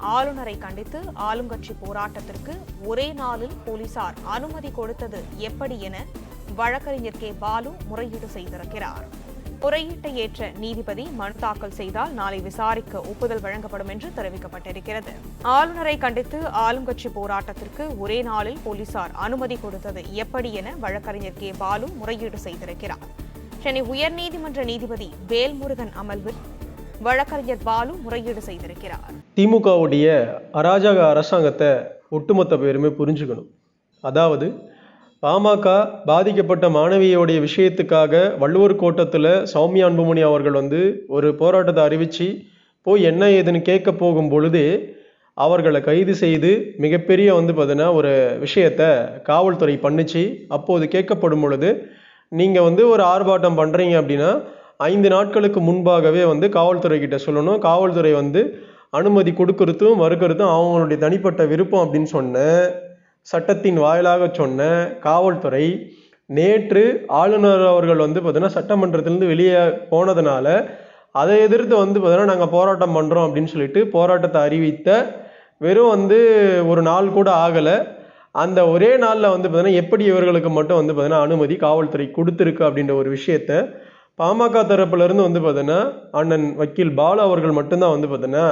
ஆளுநரை கண்டித்து ஆளுங்கட்சி போராட்டத்திற்கு ஒரே நாளில் போலீசார் அனுமதி கொடுத்தது எப்படி என வழக்கறிஞர் கே. பாலு முறையீடு செய்திருக்கிறார். முறையீட்டை ஏற்ற நீதிபதி மனு தாக்கல் செய்தால் நாளை விசாரிக்க ஒப்புதல் வழங்கப்படும் என்று தெரிவிக்கப்பட்டிருக்கிறது. ஆளுநரை கண்டித்து ஆளுங்கட்சி போராட்டத்திற்கு ஒரே நாளில் போலீசார் அனுமதி கொடுத்தது எப்படி என வழக்கறிஞர் கே. பாலு முறையீடு செய்திருக்கிறார். சென்னை உயர்நீதிமன்ற நீதிபதி வேல்முருகன் அமர்வில் வழக்கறிஞர் பாலு முறையீடு செய்திருக்கிறார். திமுகவுடைய அராஜக அரசாங்கத்தை ஒட்டுமொத்த பேருமே புரிஞ்சுக்கணும். அதாவது பாமக பாதிக்கப்பட்ட மாணவியோடைய விஷயத்துக்காக வள்ளுவர் கோட்டத்தில் சௌமியா அன்புமணி அவர்கள் வந்து ஒரு போராட்டத்தை அறிவித்து போய் என்ன ஏதுன்னு கேட்க போகும் பொழுது அவர்களை கைது செய்து மிகப்பெரிய வந்து பார்த்தீங்கன்னா ஒரு விஷயத்தை காவல்துறை பண்ணிச்சு. அப்போது கேட்கப்படும் பொழுது நீங்கள் வந்து ஒரு ஆர்ப்பாட்டம் பண்ணுறீங்க அப்படின்னா ஐந்து நாட்களுக்கு முன்பாகவே வந்து காவல்துறை கிட்ட சொல்லணும். காவல்துறை வந்து அனுமதி கொடுக்கறதும் மறுக்கறதும் அவங்களுடைய தனிப்பட்ட விருப்பம் அப்படின்னு சொன்ன சட்டத்தின் வாயிலாக சொன்ன காவல்துறை நேற்று ஆளுநர் அவர்கள் வந்து பார்த்தீங்கன்னா சட்டமன்றத்திலேருந்து வெளியே போனதுனால அதை எதிர்த்து வந்து பார்த்தீங்கன்னா நாங்கள் போராட்டம் பண்ணுறோம் அப்படின்னு சொல்லிட்டு போராட்டத்தை அறிவித்த வெறும் வந்து ஒரு நாள் கூட ஆகலை. அந்த ஒரே நாளில் வந்து பார்த்தீங்கன்னா எப்படி இவர்களுக்கு மட்டும் வந்து பார்த்தீங்கன்னா அனுமதி காவல்துறை கொடுத்துருக்கு அப்படின்ற ஒரு விஷயத்தை பாமக தரப்புலேருந்து வந்து பார்த்தீங்கன்னா அண்ணன் வக்கீல் பாலு அவர்கள் மட்டும்தான் வந்து பார்த்தீங்கன்னா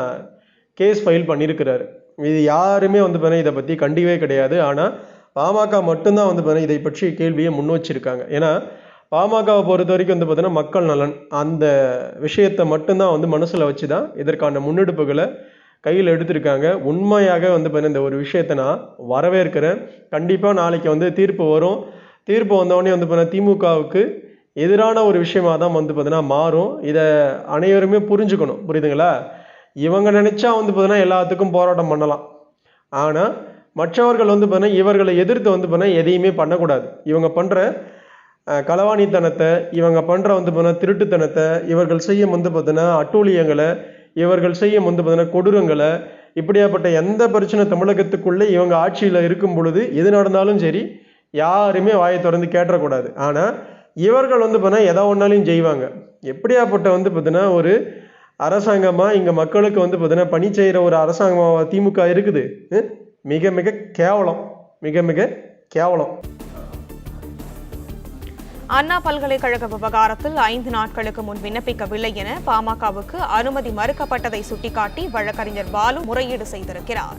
கேஸ் ஃபைல் பண்ணியிருக்கிறாரு. இது யாருமே வந்து பார்த்தீங்கன்னா இதை பற்றி கண்டிவே கிடையாது. ஆனால் பாமக மட்டும்தான் வந்து பார்த்தீங்கன்னா இதை பற்றி கேள்வியை முன் வச்சிருக்காங்க. ஏன்னா பாமகவை பொறுத்த வரைக்கும் வந்து பார்த்தீங்கன்னா மக்கள் நலன் அந்த விஷயத்தை மட்டும்தான் வந்து மனசில் வச்சு தான் இதற்கான முன்னெடுப்புகளை கையில் எடுத்திருக்காங்க. உண்மையாக வந்து பார்த்தீங்கன்னா இந்த ஒரு விஷயத்தை நான் வரவேற்கிறேன். கண்டிப்பாக நாளைக்கு வந்து தீர்ப்பு வரும். தீர்ப்பு வந்தவொடனே வந்து பார்த்தீங்கன்னா திமுகவுக்கு எதிரான ஒரு விஷயமா தான் வந்து பார்த்தீங்கன்னா மாறும். இதை அனைவருமே புரிஞ்சுக்கணும். புரியுதுங்களா? இவங்க நினச்சா வந்து பார்த்தீங்கன்னா எல்லாத்துக்கும் போராட்டம் பண்ணலாம். ஆனால் மற்றவர்கள் வந்து பார்த்தீங்கன்னா இவர்களை எதிர்த்து வந்து பார்த்தீங்கன்னா எதையுமே பண்ணக்கூடாது. இவங்க பண்ணுற களவாணித்தனத்தை இவங்க பண்ணுற வந்து பார்த்தீங்கன்னா திருட்டுத்தனத்தை இவர்கள் செய்யும் வந்து பார்த்தீங்கன்னா அட்டூழியங்களை இவர்கள் செய்யும் வந்து பார்த்தீங்கன்னா கொடூரங்களை இப்படியாப்பட்ட எந்த பிரச்சனை தமிழகத்துக்குள்ளே இவங்க ஆட்சியில் இருக்கும் பொழுது எது நடந்தாலும் சரி யாருமே வாயை திறந்து கேட்டக்கூடாது ஆனால் இவர்கள் வந்து பார்த்தீங்கன்னா எதை ஒன்றாலையும் செய்வாங்க எப்படியாப்பட்ட வந்து பார்த்தீங்கன்னா ஒரு அரசாங்கமாக இங்கே மக்களுக்கு வந்து பார்த்தீங்கன்னா பணி செய்கிற ஒரு அரசாங்கமாக திமுக இருக்குது? மிக மிக கேவலம். மிக மிக கேவலம். அண்ணா பல்கலைக்கழக விவகாரத்தில் ஐந்து நாட்களுக்கு முன் விண்ணப்பிக்கவில்லை என பாமகவுக்கு அனுமதி மறுக்கப்பட்டதை சுட்டிக்காட்டி வழக்கறிஞர் பாலு முறையீடு செய்திருக்கிறார்.